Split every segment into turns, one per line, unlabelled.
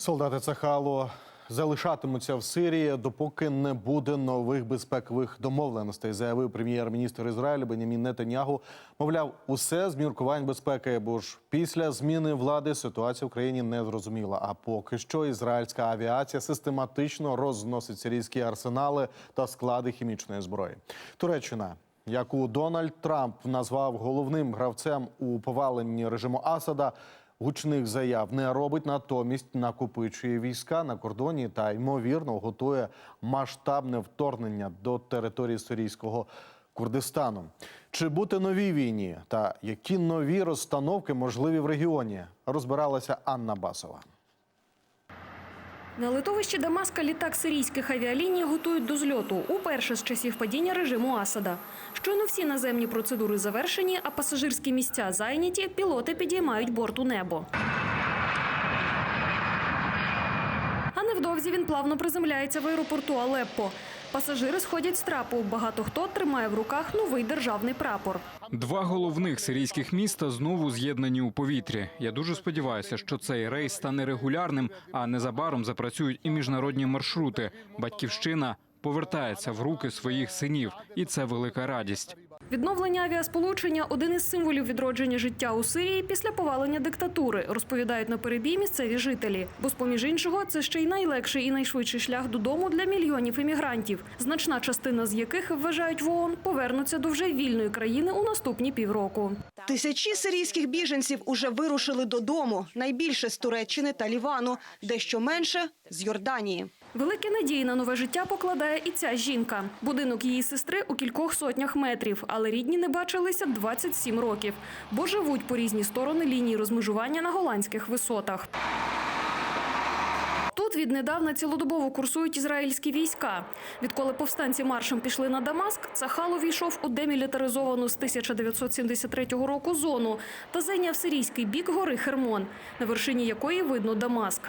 Солдати Цахалу залишатимуться в Сирії, допоки не буде нових безпекових домовленостей, заявив прем'єр-міністр Ізраїлю Бенямін Нетаньягу. Мовляв, усе з міркувань безпеки, бо ж після зміни влади ситуація в країні не зрозуміла. А поки що ізраїльська авіація систематично розносить сирійські арсенали та склади хімічної зброї. Туреччина яку Дональд Трамп назвав головним гравцем у поваленні режиму Асада, гучних заяв не робить, натомість накопичує війська на кордоні та ймовірно готує масштабне вторгнення до території сирійського Курдистану. Чи бути новій війні та які нові розстановки можливі в регіоні? Розбиралася Анна Басова.
На литовищі Дамаска літак сирійських авіаліній готують до зльоту уперше з часів падіння режиму Асада. Щойно всі наземні процедури завершені, а пасажирські місця зайняті, пілоти підіймають борт у небо. А невдовзі він плавно приземляється в аеропорту Алеппо. Пасажири сходять з трапу. Багато хто тримає в руках новий державний прапор.
Два головних сирійських міста знову з'єднані у повітрі. Я дуже сподіваюся, що цей рейс стане регулярним, а незабаром запрацюють і міжнародні маршрути. Батьківщина повертається в руки своїх синів, і це велика радість.
Відновлення авіасполучення один із символів відродження життя у Сирії після повалення диктатури, розповідають на перебій місцеві жителі. Бо, з поміж іншого, це ще й найлегший і найшвидший шлях додому для мільйонів іммігрантів, значна частина з яких вважають в ООН повернуться до вже вільної країни у наступні півроку.
Тисячі сирійських біженців уже вирушили додому. Найбільше з Туреччини та Лівану, дещо менше з Йорданії.
Великі надії на нове життя покладає і ця жінка. Будинок її сестри у кількох сотнях метрів, але рідні не бачилися 27 років, бо живуть по різні сторони лінії розмежування на голландських висотах. Віднедавна цілодобово курсують ізраїльські війська. Відколи повстанці маршем пішли на Дамаск, Цахал увійшов у демілітаризовану з 1973 року зону та зайняв сирійський бік гори Хермон, на вершині якої видно Дамаск.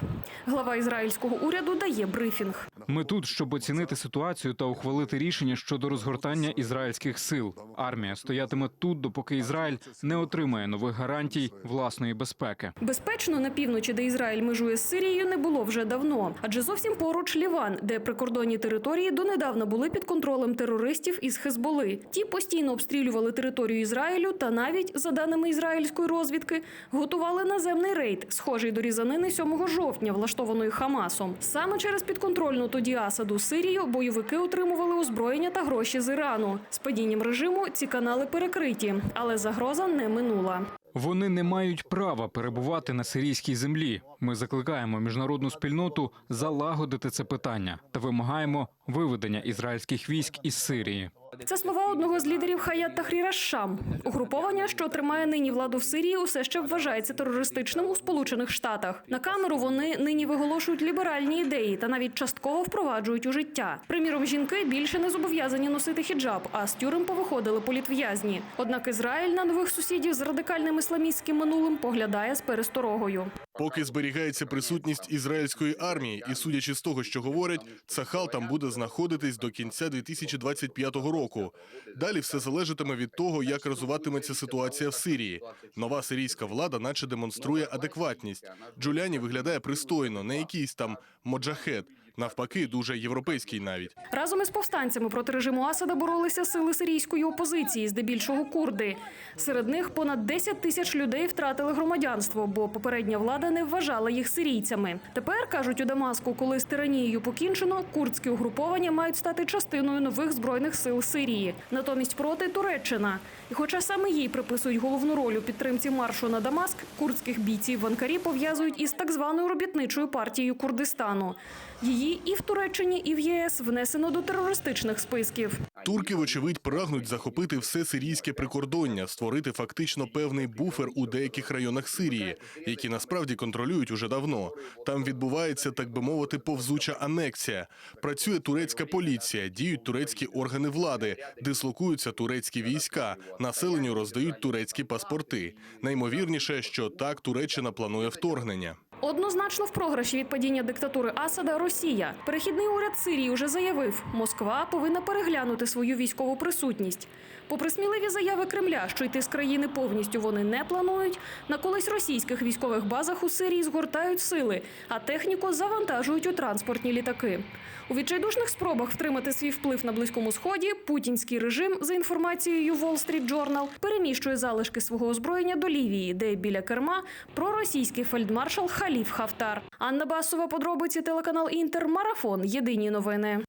Глава ізраїльського уряду дає брифінг.
Ми тут, щоб оцінити ситуацію та ухвалити рішення щодо розгортання ізраїльських сил. Армія стоятиме тут, допоки Ізраїль не отримає нових гарантій власної безпеки.
Безпечно на півночі, де Ізраїль межує з Сирією, не було вже давно, адже зовсім поруч Ліван, де прикордонні території донедавна були під контролем терористів із Хезболи. Ті постійно обстрілювали територію Ізраїлю та навіть, за даними ізраїльської розвідки, готували наземний рейд, схожий до різанини 7 жовтня, влаштованої Хамасом. Саме через підконтрольну тоді Асаду Сирію бойовики отримували озброєння та гроші з Ірану. З падінням режиму ці канали перекриті, але загроза не минула.
Вони не мають права перебувати на сирійській землі. Ми закликаємо міжнародну спільноту залагодити це питання та вимагаємо виведення ізраїльських військ із Сирії.
Це слова одного з лідерів Хаят Тахріра Шам. Угруповання, що тримає нині владу в Сирії, усе ще вважається терористичним у Сполучених Штатах. На камеру вони нині виголошують ліберальні ідеї та навіть частково впроваджують у життя. Приміром, жінки більше не зобов'язані носити хіджаб, а з тюрем повиходили політв'язні. Однак Ізраїль на нових сусідів з радикальним ісламістським минулим поглядає з пересторогою.
Поки зберігається присутність ізраїльської армії, і судячи з того, що говорять, Цахал там буде знаходитись до кінця 2025 року. Далі все залежатиме від того, як розвиватиметься ситуація в Сирії. Нова сирійська влада, наче демонструє адекватність. Джуляні виглядає пристойно, не якийсь там моджахет. Навпаки, дуже європейський навіть.
Разом із повстанцями проти режиму Асада боролися сили сирійської опозиції, здебільшого курди. Серед них понад 10 тисяч людей втратили громадянство, бо попередня влада не вважала їх сирійцями. Тепер кажуть у Дамаску, коли з тиранією покінчено, курдські угруповання мають стати частиною нових збройних сил Сирії. Натомість проти Туреччина. І хоча саме їй приписують головну роль у підтримці маршу на Дамаск, курдських бійців в Анкарі пов'язують із так званою робітничою партією Курдистану. Її і в Туреччині, і в ЄС внесено до терористичних списків.
Турки, вочевидь, прагнуть захопити все сирійське прикордоння, створити фактично певний буфер у деяких районах Сирії, які насправді контролюють уже давно. Там відбувається, так би мовити, повзуча анексія. Працює турецька поліція, діють турецькі органи влади, дислокуються турецькі війська, населенню роздають турецькі паспорти. Наймовірніше, що так Туреччина планує вторгнення.
Однозначно в програші від падіння диктатури Асада Росія. Перехідний уряд Сирії вже заявив, Москва повинна переглянути свою військову присутність. Попри сміливі заяви Кремля, що йти з країни повністю вони не планують, на колись російських військових базах у Сирії згортають сили, а техніку завантажують у транспортні літаки. У відчайдушних спробах втримати свій вплив на близькому сході путінський режим, за інформацією Wall Street Journal, переміщує залишки свого озброєння до Лівії, де біля керма проросійський фельдмаршал Халіф Хафтар. Анна Басова, подробиці телеканал Інтер, марафон. Єдині новини.